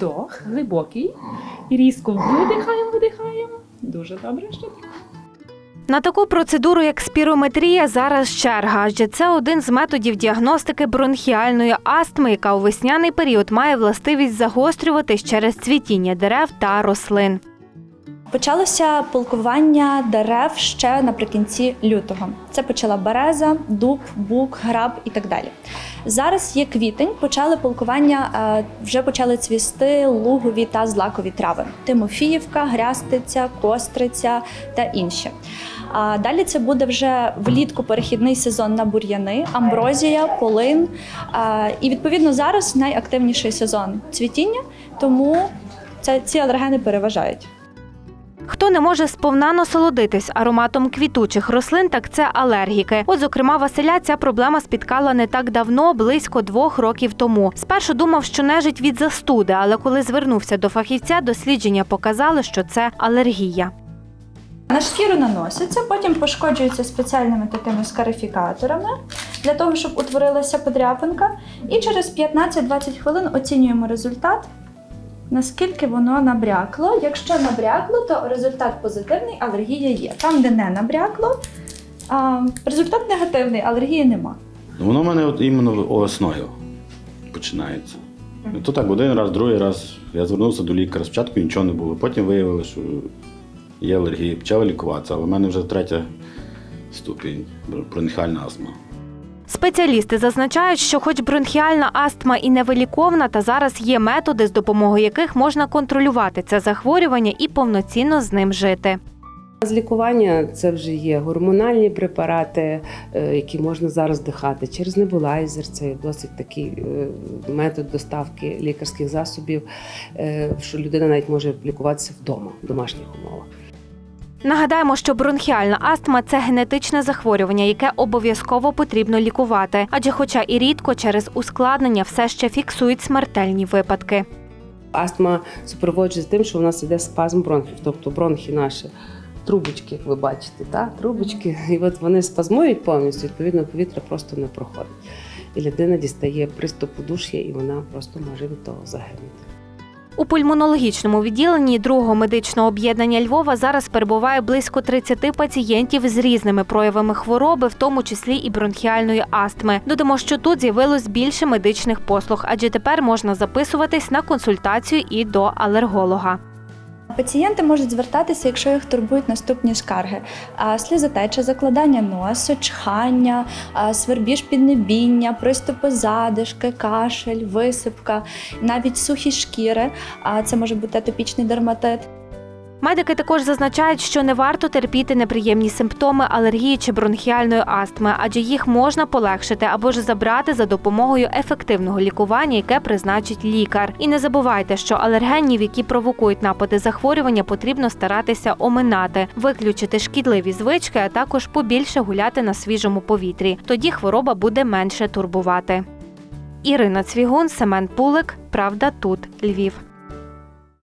Вдох, глибокий. І різко видихаємо, видихаємо. Дуже добре. Ще так. На таку процедуру, як спірометрія, зараз черга, адже це один з методів діагностики бронхіальної астми, яка у весняний період має властивість загострюватись через цвітіння дерев та рослин. Почалося полкування дерев ще наприкінці лютого. Це почала береза, дуб, бук, граб і так далі. Зараз є квітень, почали полкування, е, вже почали цвісти лугові та злакові трави: Тимофіївка, Грястиця, Костриця та інші. А далі це буде вже влітку перехідний сезон на бур'яни, амброзія, полин. І відповідно зараз найактивніший сезон цвітіння, тому це ці алергени переважають. Хто не може сповна насолодитись ароматом квітучих рослин, так це алергіки. От, зокрема, Василя ця проблема спіткала не так давно, близько двох років тому. Спершу думав, що нежить від застуди, але коли звернувся до фахівця, дослідження показали, що це алергія. На шкіру наноситься, потім пошкоджується спеціальними такими скарифікаторами для того, щоб утворилася подряпинка. І через 15-20 хвилин оцінюємо результат, наскільки воно набрякло. Якщо набрякло, то результат позитивний, алергія є. Там, де не набрякло, результат негативний, алергії нема. Ну, Воно в мене от іменно весною починається. І То так, один раз, другий раз. Я звернувся до лікаря. Спочатку нічого не було, потім виявили, що є алергія, почали лікуватися, але в мене вже третя ступінь бронхіальна астма. Спеціалісти зазначають, що, хоч бронхіальна астма і невиліковна, та зараз є методи, з допомогою яких можна контролювати це захворювання і повноцінно з ним жити. З лікування це вже є гормональні препарати, е, які можна зараз дихати через небулайзер. Це досить такий е, метод доставки лікарських засобів, е, що людина навіть може лікуватися вдома в домашніх умовах. Нагадаємо, що бронхіальна астма це генетичне захворювання, яке обов'язково потрібно лікувати. Адже, хоча і рідко через ускладнення все ще фіксують смертельні випадки. Астма супроводжується тим, що у нас іде спазм бронхів, тобто бронхи наші. Трубочки, як ви бачите, та? трубочки, і от вони спазмують повністю, відповідно, повітря просто не проходить. І людина дістає приступ удуш'я, і вона просто може від того загинути. У пульмонологічному відділенні другого медичного об'єднання Львова зараз перебуває близько 30 пацієнтів з різними проявами хвороби, в тому числі і бронхіальної астми. Додамо, що тут з'явилось більше медичних послуг, адже тепер можна записуватись на консультацію і до алерголога. Пацієнти можуть звертатися, якщо їх турбують наступні скарги: сльозотеча, закладання носу, чхання, свербіж піднебіння, приступи задишки, кашель, висипка, навіть сухі шкіри. Це може бути атопічний дерматит. Медики також зазначають, що не варто терпіти неприємні симптоми алергії чи бронхіальної астми, адже їх можна полегшити або ж забрати за допомогою ефективного лікування, яке призначить лікар. І не забувайте, що алергенів, які провокують напади захворювання, потрібно старатися оминати, виключити шкідливі звички, а також побільше гуляти на свіжому повітрі. Тоді хвороба буде менше турбувати. Ірина Цвігун, Семен Пулик. Правда, тут Львів.